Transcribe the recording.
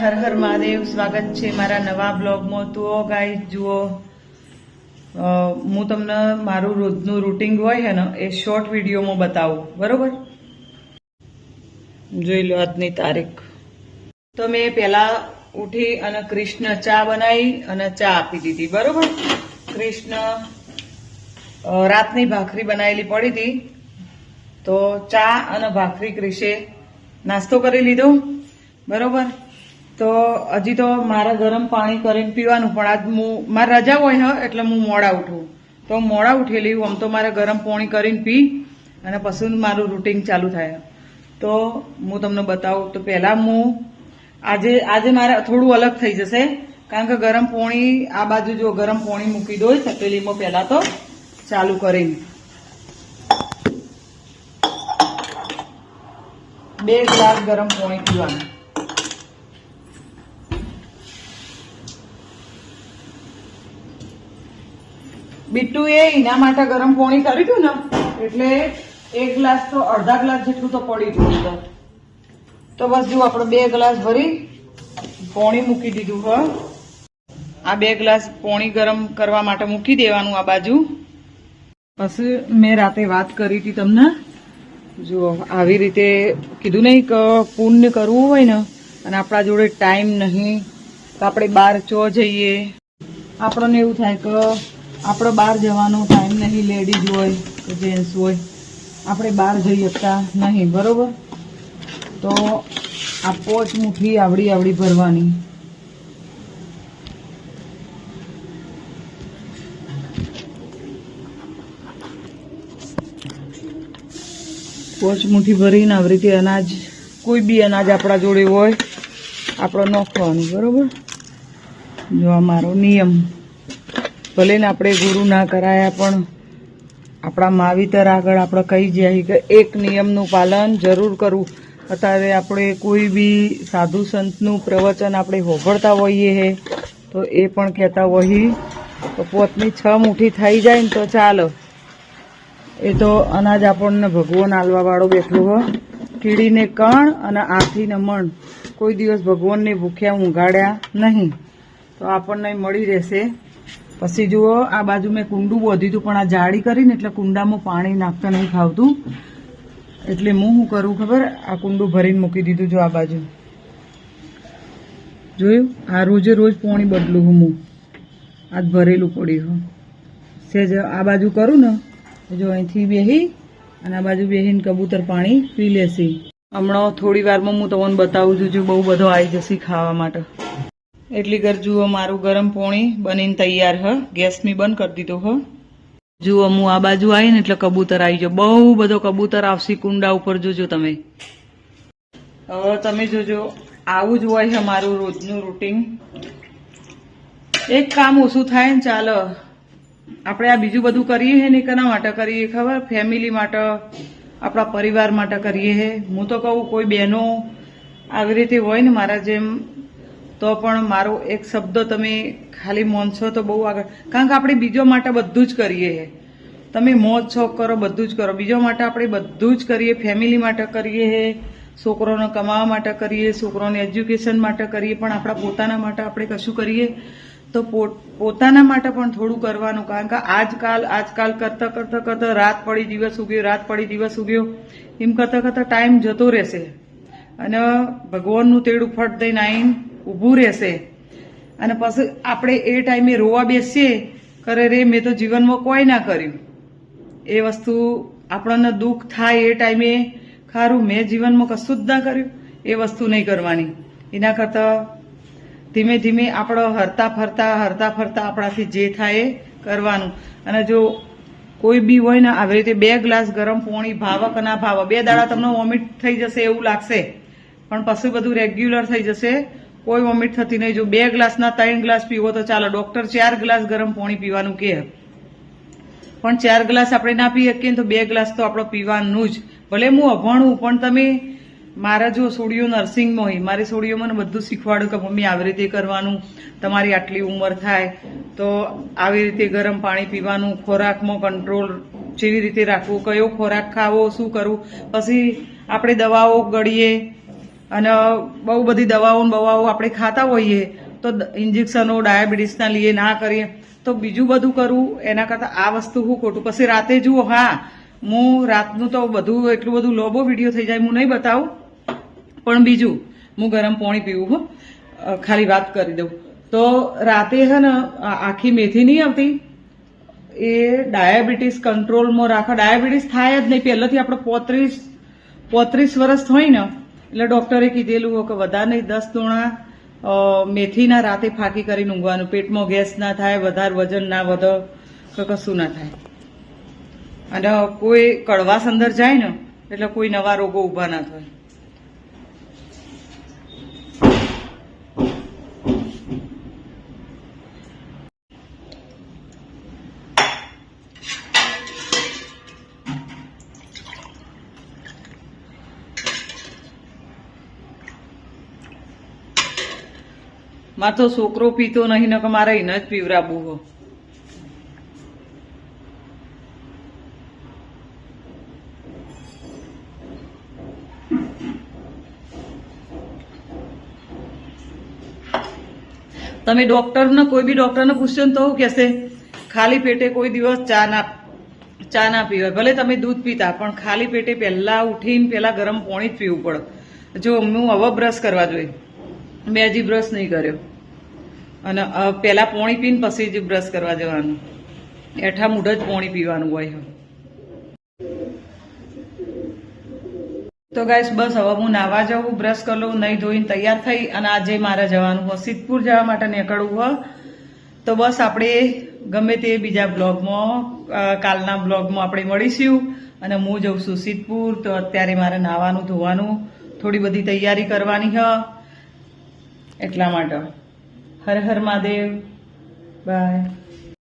હર હર મહાદેવ, સ્વાગત છે મારા નવા બ્લોગમાં. તો ગાઈસ જુઓ હું તમને મારું રોજનું રૂટિન હોય છે ને, એ શોર્ટ વિડીયોમાં બતાવું. બરોબર? જોઈ લો આજની તારીખ. તો મેં પહેલા ઉઠી અને કૃષ્ણ ચા બનાવી અને ચા આપી દીધી. બરોબર? કૃષ્ણ રાતની ભાખરી બનાવેલી પડી હતી. તો ચા અને ભાખરી ક્રિશે નાસ્તો કરી લીધો. બરોબર? તો હજી તો મારે ગરમ પાણી કરીને પીવાનું, પણ આજ હું, મારે રજા હોય હ, એટલે હું મોડા ઉઠું. તો હું મોડા ઉઠેલી, આમ તો મારે ગરમ પાણી કરીને પી, અને પછી મારું રૂટિન ચાલુ થાય. તો હું તમને બતાવું, તો પહેલા હું, આજે આજે મારે થોડું અલગ થઈ જશે, કારણ કે ગરમ પાણી, આ બાજુ જો ગરમ પાણી મૂકી દો તપેલીમાં પહેલા તો ચાલુ કરીને. બે ગ્લાસ ગરમ પાણી પીવાનું. બીટુ એ એના માટે ગરમ પોણી કર્યું હતું ને, એટલે એક ગ્લાસ તો અડધા ગ્લાસ જેટલું તો પડી ગયું અંદર. તો બસ જો આપણે બે ગ્લાસ ભરી પોણી મૂકી દીધું, હ. આ બે ગ્લાસ પોણી ગરમ કરવા માટે મૂકી દેવાનું આ બાજુ. પછી મેં રાતે વાત કરી હતી તમને. જુઓ, આવી રીતે કીધું નહીં કે પુણ્ય કરવું હોય ને, અને આપણા જોડે ટાઈમ નહીં, તો આપણે બહાર ચો જઈએ. આપણને એવું થાય કે આપણે બહાર જવાનો ટાઈમ નહીં લેડીઝ હોય કે જેન્ટ્સ હોય, આપણે બહાર જઈ શકતા નહીં, બરોબર? તો આ પોચ મુઠ્ઠી આવડી આવડી ભરવાની. પોચ મુઠ્ઠી ભરીને આવી રીતે અનાજ, કોઈ બી અનાજ આપણા જોડે હોય, આપણો નાખવાનું, બરોબર? જો આ મારો નિયમ. ભલે ને આપણે ગુરુ ના કરાયા, પણ આપણા માવીતર આગળ આપણે કહી જાય કે એક નિયમનું પાલન જરૂર કરવું. અત્યારે આપણે કોઈ બી સાધુ સંતનું પ્રવચન આપણે હોભળતા હોઈએ હે, તો એ પણ કહેતા હોઈએ તો પોતની છ મુઠ્ઠી થઈ જાય ને તો ચાલો. એ તો અનાજ આપણને ભગવાન આલવા વાળો બેઠો હો. કીડીને કણ અને આથીને મણ. કોઈ દિવસ ભગવાનને ભૂખ્યા ઊંઘાડ્યા નહીં. તો આપણને મળી રહેશે. પછી જુઓ, આ બાજુ મેં કુંડું બોધ્યું હતું પણ આ જાળી કરીને એટલે કુંડામાં પાણી નાખતા નહીં ખાવતું. એટલે હું શું કરું ખબર? આ કુંડું ભરીને મૂકી દીધું જો આ બાજુ. જોયું? આ રોજે રોજ પાણી બદલું હું હું આજ ભરેલું પડ્યું હું. સેજ આ બાજુ કરું ને જો અહીંથી બેહી અને આ બાજુ બેહીને કબૂતર પાણી પી લેશે. હમણાં થોડી વારમાં હું તમને બતાવું છું જો બહુ બધો આવી જશે ખાવા માટે. એટલી ઘર જુઓ મારું ગરમ પોણી બનીને તૈયાર હ. ગેસ મી બંધ કરી દીધો હ. જુઓ, હું આ બાજુ આવીને એટલે કબૂતર આવી જાવ બહુ બધો કબૂતર આવશે કુંડા ઉપર, જોજો તમે. હવે તમે જોજો, આવું જ હોય છે મારું રોજનું રૂટીન. એક કામ ઓછું થાય ને ચાલો. આપણે આ બીજું બધું કરીએ છે ને કેના માટે કરીએ, ખબર? ફેમિલી માટે, આપણા પરિવાર માટે કરીએ છે હું તો કહું, કોઈ બહેનો આવી રીતે હોય ને મારા જેમ તો પણ મારો એક શબ્દ તમે ખાલી મોનશો તો બહુ આગળ. કારણ કે આપણે બીજો માટે બધું જ કરીએ. છે તમે મોજ શોખ કરો, બધું જ કરો. બીજો માટે આપણે બધું જ કરીએ ફેમિલી માટે કરીએ છે છોકરોને કમાવા માટે કરીએ, છોકરોને એજ્યુકેશન માટે કરીએ, પણ આપણા પોતાના માટે આપણે કશું કરીએ? તો પોતાના માટે પણ થોડું કરવાનું. કારણ કે આજકાલ આજકાલ કરતા કરતા કરતા રાત પડી દિવસ ઉગ્યો, રાત પડી દિવસ ઉગ્યો. એમ કરતા કરતા ટાઈમ જતો રહેશે. અને ભગવાનનું તેડું ફટ દઈને આવીને ઊભું રહેશે. અને પછી આપણે એ ટાઈમે રોવા બેસીએ, કરે રે, મેં તો જીવનમાં કોઈ ના કર્યું. એ વસ્તુ આપણને દુઃખ થાય એ ટાઈમે, ખારું, મેં જીવનમાં કશું જ ના કર્યું, એ વસ્તુ નહીં કરવાની. એના કરતાં ધીમે ધીમે આપણો હરતા ફરતા હરતા ફરતા આપણાથી જે થાય એ કરવાનું. અને જો કોઈ બી હોય ને, આવી રીતે બે ગ્લાસ ગરમ પોણી, ભાવક ના ભાવ બે દાડા તમને વોમિટ થઈ જશે એવું લાગશે. પણ પછી બધું રેગ્યુલર થઈ જશે. કોઈ વોમિટ થતી નહીં. જો બે ગ્લાસના ત્રણ ગ્લાસ પીવો તો ચાલો ડોક્ટર ચાર ગ્લાસ ગરમ પાણી પીવાનું કહે. પણ ચાર ગ્લાસ આપણે ના પી શકીએ તો બે ગ્લાસ તો આપણે પીવાનું જ. ભલે હું અભણું, પણ તમે મારા જો સોડિયો નર્સિંગમાં હોય, મારી સોડીઓ મને બધું શીખવાડ્યું કે મમ્મી આવી રીતે કરવાનું, તમારી આટલી ઉંમર થાય, તો આવી રીતે ગરમ પાણી પીવાનું, ખોરાકમાં કંટ્રોલ જેવી રીતે રાખવું, કયો ખોરાક ખાવો, શું કરવું. પછી આપણે દવાઓ ગળીએ અને બહુ બધી દવાઓ બવાઓ આપણે ખાતા હોઈએ તો ઇન્જેક્શનો ડાયાબિટીસના લીએ ના કરીએ. તો બીજું બધું કરવું એના કરતાં આ વસ્તુ હું ખોટું. પછી રાતે જુઓ, હા, હું રાતનું તો બધું એટલું બધું લોબો વીડિયો થઈ જાય, હું નહીં બતાવું. પણ બીજું, હું ગરમ પાણી પીવું, હો. ખાલી વાત કરી દઉં. તો રાતે હે ને આખી મેથી નહીં આવતી? એ ડાયાબિટીસ કંટ્રોલમાં રાખવા ડાયાબિટીસ થાય જ નહીં. પહેલાંથી આપણે પોત્રીસ પોત્રીસ વર્ષ હોય ને એટલે ડોક્ટરે કીધેલું કે વધારે નહીં, દસ દોણા મેથીના રાતે ફાંકી કરીને ઊંઘવાનું. પેટમાં ગેસ ના થાય, વધારે વજન ના વધે, કે કશું ના થાય. અને કોઈ કડવાસ અંદર જાય ને, એટલે કોઈ નવા રોગો ઊભા ના થાય. મારે તો છોકરો પીતો નહીં ને મારે એને જ પીવરાવવું હો તમે ડોક્ટરને, કોઈ બી ડોક્ટરને પૂછશો ને તો શું કહેશે? ખાલી પેટે કોઈ દિવસ ચા ના ચા ના પીવાય. ભલે તમે દૂધ પીતા, પણ ખાલી પેટે પહેલા ઉઠીને પેલા ગરમ પાણી જ પીવું પડે. જો હું હવે બ્રશ કરવા જોઈએ. મેં હજી બ્રશ નહીં કર્યો. અને પહેલાં પોણી પીને પછી જ બ્રશ કરવા જવાનું. એઠા મૂઢ જ પોણી પીવાનું હોય. તો ગાઈસ બસ હવે હું નાવા જાઉં બ્રશ કરી લઉં નહીં ધોઈને તૈયાર થઈ અને આજે મારે જવાનું હોય સિદ્ધપુર જવા માટે નીકળવું હોય. તો બસ આપણે ગમે તે બીજા બ્લોગમાં કાલના બ્લોગમાં આપણે મળીશું. અને હું જઉં છું સિદ્ધપુર, તો અત્યારે મારે નાવાનું, ધોવાનું, થોડી બધી તૈયારી કરવાની છે એટલા માટે. હર હર મહાદેવ. બાય